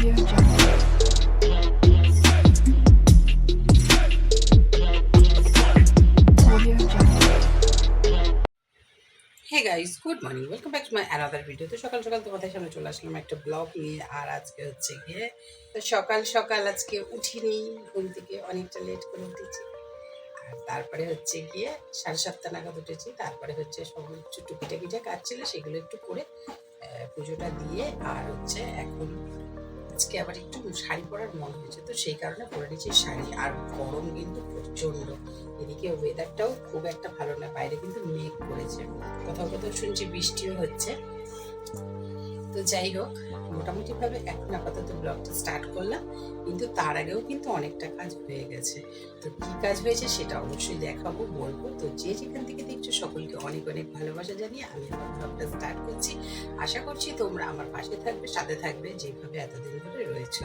Hey guys good morning welcome back to my another video তো সকাল সকাল তোমাদের সামনে চলে আসলাম একটা ব্লগ নিয়ে, আর আজকে হচ্ছে গিয়ে সকাল সকাল আজকে উঠিনি, ঘুম থেকে অনেকটা লেট করে উঠেছি। আর তারপরে হচ্ছে গিয়ে সাড়ে সাতটা নাগাদ উঠেছি। তারপরে হচ্ছে সব একটু টুকিটাকি যা কাজ ছিল সেগুলো একটু করে পুজোটা দিয়ে, আর হচ্ছে এখন আজকে আবার একটু শাড়ি পরার মন হয়েছে। তো সেই কারণে পরে নিয়েছি শাড়ি। আর গরম কিন্তু প্রচণ্ড। এদিকে ওয়েদারটাও খুব একটা ভালো না, বাইরে কিন্তু মেঘ করেছে। কোথাও কোথাও শুনছি বৃষ্টিও হচ্ছে। তো যাই হোক মোটামুটিভাবে এখন আপাতত ব্লগটা স্টার্ট করলাম, কিন্তু তার আগেও কিন্তু অনেকটা কাজ হয়ে গেছে। তো কি কাজ হয়েছে সেটা অবশ্যই দেখাবো, বলব। তো যে যেখান থেকে দেখছ সকলকে অনেক অনেক ভালোবাসা জানিয়ে আমি আমার ব্লগটা স্টার্ট করছি। আশা করছি তোমরা আমার পাশে থাকবে, সাথে থাকবে, যেভাবে এতদিন ধরে রয়েছে।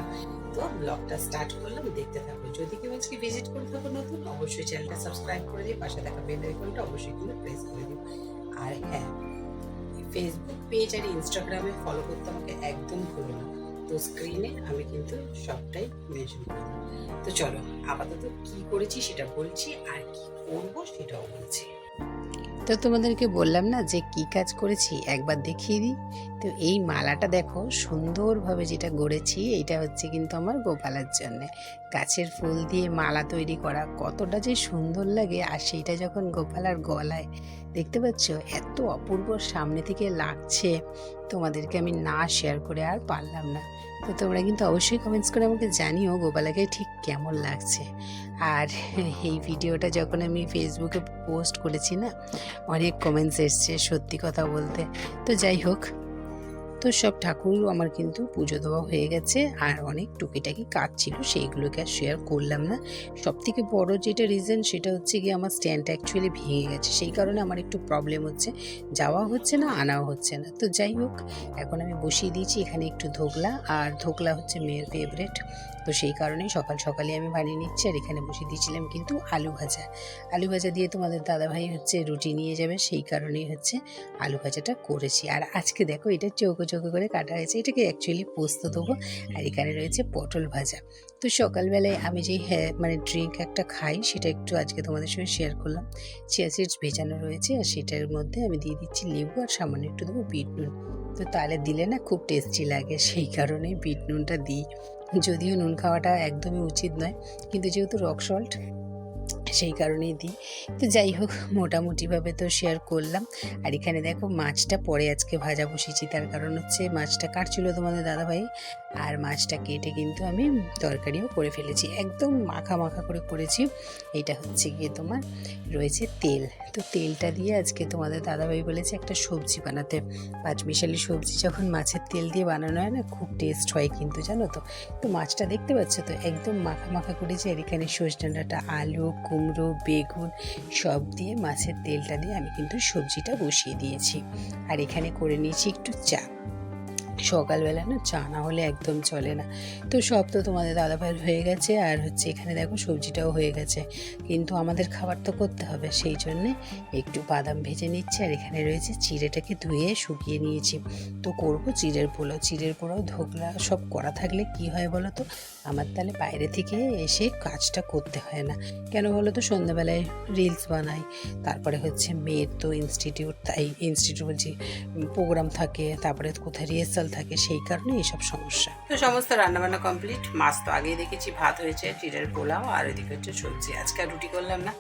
তো ব্লগটা স্টার্ট করলাম, দেখতে থাকো। যদি কেউ আজকে ভিজিট করে থাকো নতুন, অবশ্যই চ্যানেলটা সাবস্ক্রাইব করে দিও, পাশে থাকা বেল আইকনটা অবশ্যই কিন্তু প্রেস করে দিও। আর হ্যাঁ ফেসবুক পেজ আর ইনস্টাগ্রামে ফলো করতে আমাকে একদম ভুলো না। তো স্ক্রিনে আমি কিন্তু সবটাই মেনশন করে দেবো। তো চলো, আপাতত কি করেছি সেটা বলছি, আর কি করব সেটাও বলছি। তো তোমাদেরকে বললাম না যে কি কাজ করেছি? একবার দেখিয়ে দিই। তো এই মালাটা দেখো, সুন্দরভাবে যেটা গড়েছি, এটা হচ্ছে কিন্তু আমার গোপালার জন্য। গাছের ফুল দিয়ে মালা তৈরি করা কতটা যে সুন্দর লাগে আর সেইটা যখন গোপালার গলায়, দেখতে পাচ্ছ? এত অপূর্ব সামনে থেকে লাগছে। তোমাদেরকে আমি না শেয়ার করে আর পারলাম না। তো তোমরা কিন্তু অবশ্যই কমেন্টস করে আমাকে জানিও গোপালাকে ঠিক কেমন লাগছে। আর এই ভিডিওটা যখন আমি ফেসবুকে পোস্ট করেছি না, অনেক কমেন্টস এসছে সত্যি কথা বলতে। তো যাই হোক তো সব ঠাকুর আমার কিন্তু পুজো দেওয়া হয়ে গেছে। আর অনেক টুকিটাকি কাজ ছিল, সেইগুলোকে আর শেয়ার করলাম না। সব থেকে বড়ো যেটা রিজন সেটা হচ্ছে গিয়ে আমার স্ট্যান্ডটা অ্যাকচুয়ালি ভেঙে গেছে। সেই কারণে আমার একটু প্রবলেম হচ্ছে। যাওয়া হচ্ছে না, আনাও হচ্ছে না। তো যাই হোক, এখন আমি বসিয়ে দিয়েছি, এখানে একটু ধোকলা। আর ধোকলা হচ্ছে মেয়ের ফেভারেট তো সেই কারণেই সকাল সকালে আমি বানিয়ে নিচ্ছি আর এখানে বসিয়ে দিয়েছিলাম কিন্তু আলু ভাজা। আলু ভাজা দিয়ে তোমাদের দাদাভাই হচ্ছে রুটি নিয়ে যাবে, সেই কারণেই হচ্ছে আলু ভাজাটা করেছি। আর আজকে দেখো এটা চৌকো চৌকো করে কাটা হয়েছে, এটাকে অ্যাকচুয়ালি পোস্ত দেবো। আর এখানে রয়েছে পটল ভাজা। তো সকালবেলায় আমি যেই হ্যাঁ মানে ড্রিঙ্ক একটা খাই, সেটা একটু আজকে তোমাদের সঙ্গে শেয়ার করলাম। চিয়া সিডস ভেজানো রয়েছে আর সেটার মধ্যে আমি দিয়ে দিচ্ছি লেবু আর সামান্য একটু দেবো বিট নুন। তো তাহলে দিলে না খুব টেস্টি লাগে, সেই কারণেই বিট নুনটা দিই। যদিও নুন খাওয়াটা একদমই উচিত নয়, কিন্তু যেহেতু রক সল্ট সেই কারণেই দিই। তো যাই হোক, মোটামুটিভাবে তো শেয়ার করলাম। আর এখানে দেখো, মাছটা পরে আজকে ভাজা বসেছি তার কারণ হচ্ছে মাছটা কাটছিল তোমাদের দাদাভাই। আর মাছটা কেটে কিন্তু আমি তরকারিও করে ফেলেছি। একদম মাখা মাখা করে করেছি। এটা হচ্ছে গিয়ে তোমার রয়েছে তেল। তো তেলটা দিয়ে আজকে তোমাদের দাদাভাই বলেছে একটা সবজি বানাতে। পাঁচমিশালি সবজি যখন মাছের তেল দিয়ে বানানো হয় না, খুব টেস্ট হয় কিন্তু, জানো তো? তো মাছটা দেখতে পাচ্ছ তো? একদম মাখা মাখা করেছি আর এখানে সজনে ডাঁটা, আলু, কুমড়ো, বেগুন সব দিয়ে মাছের তেলটা দিয়ে আমি কিন্তু সবজিটা বসিয়ে দিয়েছি। আর এখানে করে নিয়েছি একটু চা। সকালবেলা না চা না হলে একদম চলে না। তো সব তো তোমাদের দাদাভাইয়ের হয়ে গেছে আর হচ্ছে এখানে দেখো সবজিটাও হয়ে গেছে। কিন্তু আমাদের খাবার তো করতে হবে, সেই জন্যে একটু বাদাম ভেজে নিচ্ছি আর এখানে রয়েছে চিড়েটাকে ধুয়ে শুকিয়ে নিয়েছি। তো করব চিড়ের পোলাও। চিড়ের পোলাও, ধোকলা সব করা থাকলে কি হয় বলো তো? আমার তাহলে বাইরে থেকে এসে কাজটা করতে হয় না। কেন বলো তো? সন্ধ্যাবেলায় রিলস বানাই। তারপরে হচ্ছে মেয়ের তো ইনস্টিটিউট তাই ইনস্টিটিউট বলছি প্রোগ্রাম থাকে। তারপরে কোথায় রিহার্সাল থাকে সেই কারণে এইসব সমস্যা। তো সমস্ত রান্নাবান্না কমপ্লিট মাছ তো আগেই দেখেছি, ভাত হয়েছে চিড়ের পোলাও, আর ওইদিকে হচ্ছে সবজি। আজকে আর রুটি করলাম না।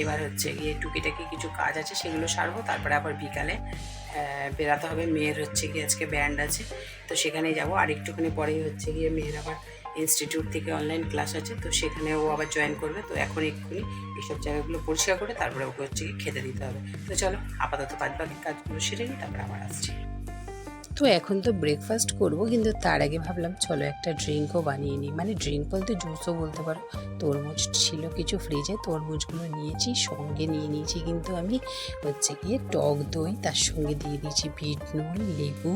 এবার হচ্ছে গিয়ে টুকিটাকি কিছু কাজ আছে, সেগুলো সারবো, তারপরে আবার বিকালে বেরাতে হবে। মেয়ের হচ্ছে গিয়ে আজকে ব্যান্ড আছে, তো সেখানে যাব। আর একটুখানি পরেই হচ্ছে গিয়ে মেয়ের আবার ইনস্টিটিউট থেকে অনলাইন ক্লাস আছে, তো সেখানে ও আবার জয়েন করবে। তো এখন এক্ষুনি এইসব জায়গাগুলো পরিষ্কার করে, তারপরে ওকে হচ্ছে খেতে দিতে হবে। তো চলো, আপাতত বাদ বাকি কাজগুলো সেরে নিই, তারপরে আবার আসছি। তো এখন তো ব্রেকফাস্ট করব, কিন্তু তার আগে ভাবলাম চলো একটা ড্রিঙ্কও বানিয়ে নিই। মানে ড্রিঙ্ক বলতে জুসও বলতে পারো। তরমুজ ছিল কিছু ফ্রিজে তরমুজগুলো নিয়েছি, সঙ্গে নিয়ে নিয়েছি কিন্তু আমি হচ্ছে গিয়ে টক দই, তার সঙ্গে দিয়ে দিয়েছি বিট নুন, লেবু,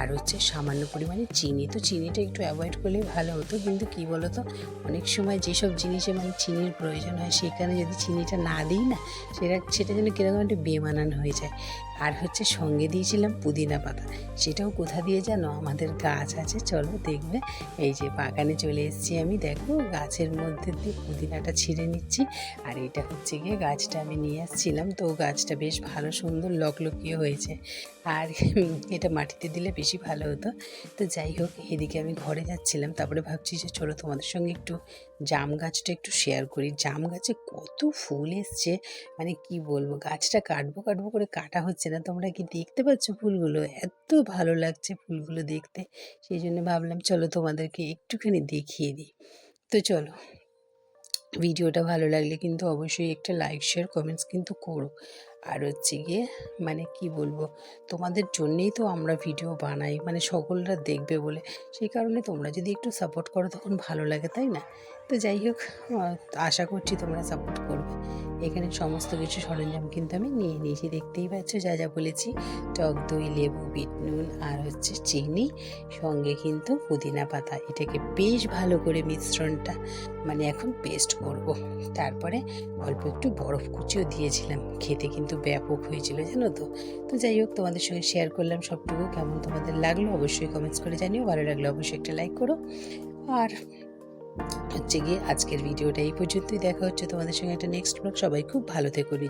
আর হচ্ছে সামান্য পরিমাণে চিনি। তো চিনিটা একটু অ্যাভয়েড করলে ভালো হতো, কিন্তু কি বলো তো অনেক সময় যেসব জিনিসে মানে চিনির প্রয়োজন হয়, সেখানে যদি চিনিটা না দিই না, সেটা সেটা যেন কীরকম একটা বেমানান হয়ে যায়। আর হচ্ছে সঙ্গে দিয়েছিলাম পুদিনা পাতা। সেটাও কোথা দিয়ে জানো আমাদের গাছ আছে, চলো দেখবে। এই যে বাগানে চলে এসেছি আমি, দেখো গাছের মধ্যে দিয়ে পুদিনাটা ছিঁড়ে নিচ্ছি। আর এটা হচ্ছে গিয়ে গাছটা আমি নিয়ে আসছিলাম। তো গাছটা বেশ ভালো সুন্দর লকলকিয়ে হয়েছে। আর এটা মাটিতে দিলে বেশি ভালো হতো। তো যাই হোক, এদিকে আমি ঘরে যাচ্ছিলাম। তারপরে ভাবছি যে চলো তোমাদের সঙ্গে একটু জাম গাছটা একটু শেয়ার করি। জাম গাছে কত ফুল এসছে মানে কি বলব? গাছটা কাটবো কাটবো করে কাটা হচ্ছে না। তোমরা কি দেখতে পাচ্ছ ফুলগুলো? এত ভালো লাগছে ফুলগুলো দেখতে। সেই জন্য ভাবলাম, চলো তোমাদেরকে একটুখানি দেখিয়ে দিই। তো চলো, ভিডিওটা ভালো লাগলে কিন্তু অবশ্যই একটা লাইক শেয়ার কমেন্টস কিন্তু করো। আর হচ্ছে গিয়ে মানে কি বলব, তোমাদের জন্যেই তো আমরা ভিডিও বানাই মানে সকলরা দেখবে বলে। সেই কারণে তোমরা যদি একটু সাপোর্ট করো তখন ভালো লাগে, তাই না? তো যাই হোক আশা করছি তোমরা সাপোর্ট করবে। এখানে সমস্ত কিছু সরঞ্জাম কিন্তু আমি নিয়ে নিয়েছি, দেখতেই পাচ্ছ যা যা বলেছি। টক দই, লেবু বিট নুন আর হচ্ছে চিনি, সঙ্গে কিন্তু পুদিনা পাতা। এটাকে বেশ ভালো করে মিশ্রণটা মানে এখন পেস্ট করব। তারপরে অল্প একটু বরফ কুচিও দিয়েছিলাম, খেতে কিন্তু ব্যাপক হয়েছিল, জানো তো? তো যাই হোক, তোমাদের সঙ্গে শেয়ার করলাম সবটুকু। কেমন তোমাদের লাগল অবশ্যই কমেন্টস করে জানিও। ভালো লাগলে অবশ্যই একটা লাইক করো। আর হচ্ছে গিয়ে আজকের ভিডিওটা এই পর্যন্তই। দেখা হচ্ছে তোমাদের সঙ্গে একটা নেক্সট ব্লগ সবাই খুব ভালো থেকো।